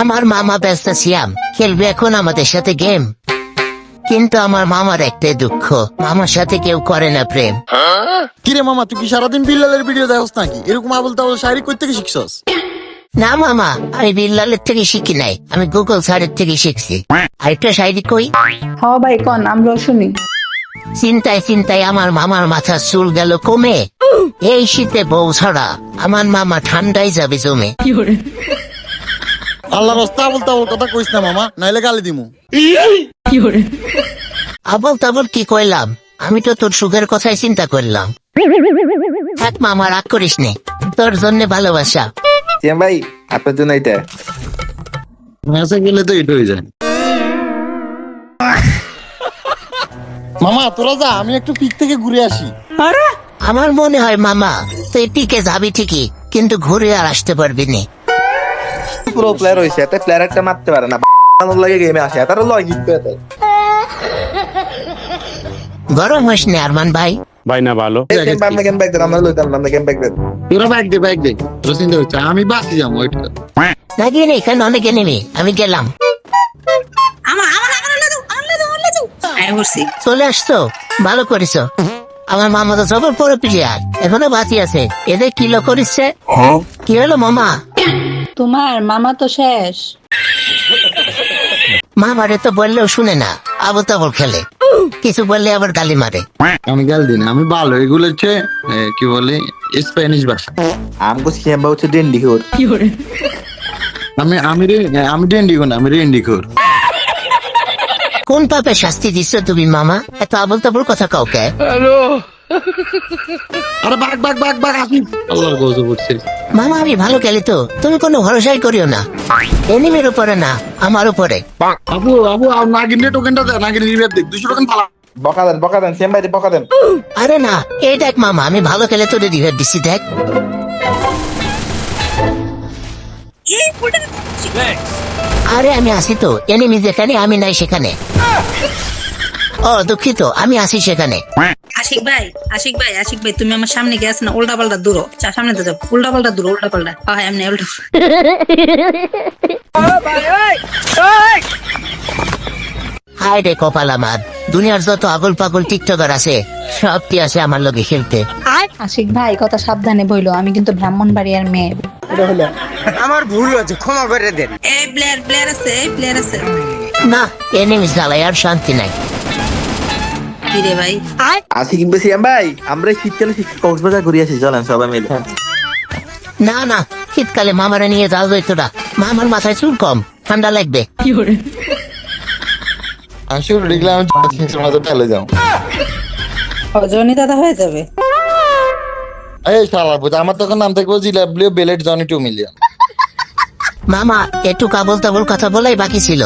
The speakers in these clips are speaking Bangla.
আমার মামা ব্যস্ত সিয়াম খেলবে এখন আমাদের সাথে গেম। কিন্তু আমার মামার একটাই দুঃখ মামার সাথে কেউ করে না প্রেম। কিরে মামা তুই কি সারাদিন বিল্লালের ভিডিও দেখস নাকি? এরকম আবল তাবল শাড়ি কই থেকে শিখছস? না মামা আমি বিল্লালের থেকে শিখি নাই। আমি গুগল স্যারের থেকে শিখছি। আরেকটা শাড়ি কই? হ ভাই কন? আমরাও শুনি চিন্তায় চিন্তায় আমার মামার মাথার চুল গেল কমে। এই শীতে বউ ছাড়া আমার মামা ঠান্ডায় যাবে জমে। আল্লাহ রাস্তা আবল তাবল কথা কইস না মামা নাইলে গালি দিমু। আবল তাবল কি কইলাম? আমি তো তোর সুখের কথাই চিন্তা করলাম। থাক মামা রাগ করিস নে। তোর জন্য ভালোবাসা। ভাই আপনার জন্য এটা মেসে গেলে তো এটা হয়ে যায়। মামা তোরা যা আমি একটু পিক থেকে ঘুরে আসি। আমার মনে হয় মামা তুই পিকে যাবি ঠিকই কিন্তু ঘুরে আর আসতে পারবি নি। পুরো প্লেয়ার একটা মারতে পারে না আনন্দ লাগে গেমে আসে তার লয় জিততে এত গরম হইস নে আরমান ভাই ভাই না ভালো আমি বাসি যাব ওইটা এখানে অনেকে নেবে আমি গেলাম চলে আসছো ভালো করেছ আমার মামা তো সবার পরে প্লেয়ার এখনও বাকি আছে এদের কিলো করিচ্ছে কি হলো মামা তোমার? মামা তো শেষ। মামারে তো বললেও শুনে না আবু তাবল খেলে। কিছু বললে আবার গালি মারে। আমি গাল দিন আমি ভালো। এগুলো হচ্ছে এ, কি বলে স্প্যানিশ ভাষা। আমগো সিয়াম ভাই হচ্ছে ডেন্ডি হোর আমি আমি রে আমি ডেন্ডি না আমি রেন্ডি খোর। কোন পাপে শাস্তি দিচ্ছ তুমি মামা? এত আবল তাবল কথা কাউকে? আরে বাঘ বাঘ বাঘ বাঘ আসি আল্লাহর গজব উঠছে মামা আমি ভালো খেলি তো। তুমি কোনো ভরসাই করিও না। এনিমের উপরে না আমার উপরে। আবু আবু আর নাগিনের টোকেনটা দে রিভাইভ দেখ দুশো টোকেন বকা দেন বকা দেন সিয়াম ভাই বকা দেন। আরে না এই দেখ মামা আমি ভালো খেলে তোর দিচ্ছি দেখ। আরে আমি আসি তো। এনিমি যেখানে আমি নাই সেখানে। ও দুঃখিত আমি আসি সেখানে। আশিক ভাই আশিক ভাই আশিক ভাই তুমি আমার সামনে গেছ না উল্টা পাল্টা দূর। চা সামনে তো যাও। উল্টা পাল্টা দূর উল্টা পাল্টা হ্যাঁ এমনি উল্টা হায় রে কপাল আমার দুনিয়ার যত আগল পাগল টিকটকার আছে সবটি আছে আমার লগে খেলতে। আশিক ভাই কথা সাবধানে বইলো আমি কিন্তু ব্রাহ্মণ বাড়িয়ার মেয়ে এই প্লেয়ার প্লেয়ার আছে এই প্লেয়ার আছে। না এনিমি জ্বালায় আর শান্তি নাই। কি রে ভাই? আসি কিন্তু সিয়াম ভাই আমরা শীতকালে শীত- কক্সবাজার ঘুরে আসি চলেন সবাই মিলে। না না শীতকালে মামারা নিয়ে যাওয়া যাইতো না মামার মাথায় চুল কম ঠান্ডা লাগবে। আমি শুরু দেখলাম মাঝে ফেলে যাও। জনি দাদা হয়ে যাবে। এই শালা বুঝ আমার তখন নাম থাকব জিলাবলিও বেলেট জনি টু মিলিয়ন। মামা একটু কাবল তাবল কথা বলাই বাকি ছিল।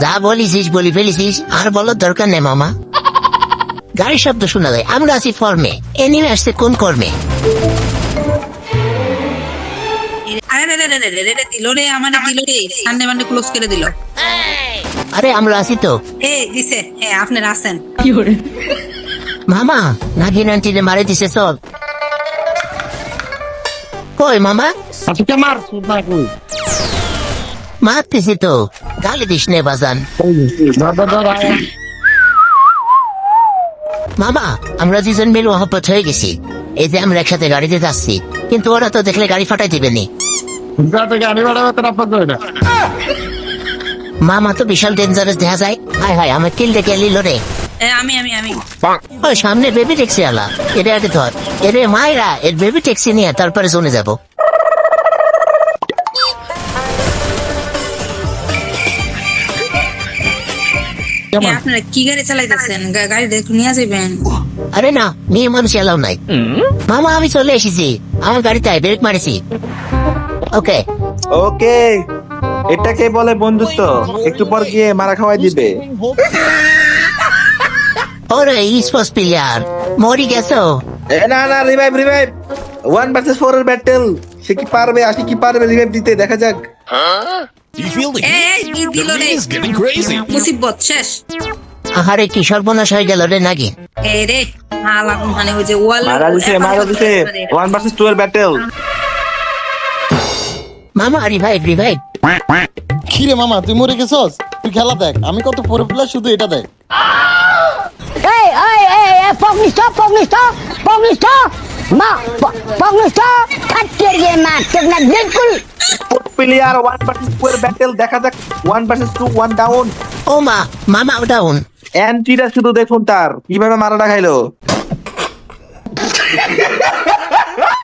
যা বলিছিস বলি ফেলিছিস আর বলার দরকার নেই মামা। গাড়ির শব্দ শোনা যায়। আমরা আছি ফর্মে। এনিমে আসছে কোন কর্মে? আরে রে রে রে রে রে রে দিল রে আমারে দিল রে। সানডে মানডে ক্লোজ করে দিল। আরে আমরা আছি তো। এ দিছে হ্যাঁ আপনারা আছেন। মামা নাগিন আন্টিরে মারে দিছে সব। কই মামা? আচ্ছা মার সুপার কই মারতেছি তো। গালি দিস নে বাজান। দাদা দাদা মামা আমরা দুজন মিলে মহব্বত হয়ে গেছি। এই যে আমরা একসাথে গাড়িতে যাচ্ছি কিন্তু ওরা তো দেখলে গাড়ি ফাটাই দিবেনি মামা তো বিশাল ডেঞ্জারাস দেখা যায়। হায় হায় আমার কিল দেখে লিল রে। আমি আমি আমি। ওই সামনে বেবি ট্যাক্সি আলা। এরে আগে ধর। এরে মায়েরা এর বেবি ট্যাক্সি নিয়ে তারপরে চলে যাব। আপনারা কি গাড়ি চালাইতেছেন? গা- একটু নিয়ে যাবেন আরে না মেয়ে মানুষ এলাও নাই। মামা আমি চলে এসেছি। আমার গাড়িতে ব্রেক মারেছি। ওকে। ওকে। এটাকে বলে বন্ধুত্ব? একটু পর গিয়ে মারা খাওয়াই দিবে। ওরে স্পোর্টস প্লেয়ার মরি গেছো? এ না না revive revive one versus four এর ব্যাটেল সে কি পারবে আসি কি পারবে রিভাইভ দিতে দেখা যাক। মুসিবত eh, eh, শেষ। আহারে কি সর্বনাশ হয়ে গেল রে নাকি এ হালা মানে ওই ওয়াল মারা দিছে মারা দিছে। 1 ভার্সেস 12 ব্যাটল মামা রিভাইভ রিভাইভ কি রে মামা তুই মরে গেছস? তুই খেলা দেখ আমি কত পরে প্লেয়ার শুধু এটা দেখ। এই এই এই পগনি স্টপ পগনি স্টপ পগনি স্টপ মা পগনি স্টপ কাট কে রে মা তোমরা বিলকুল player one versus four battle দেখা যাক one versus two one down ও মা মামা ডাউন অ্যান্টিটা শুধু দেখুন তার কীভাবে মারাটা খাইলো?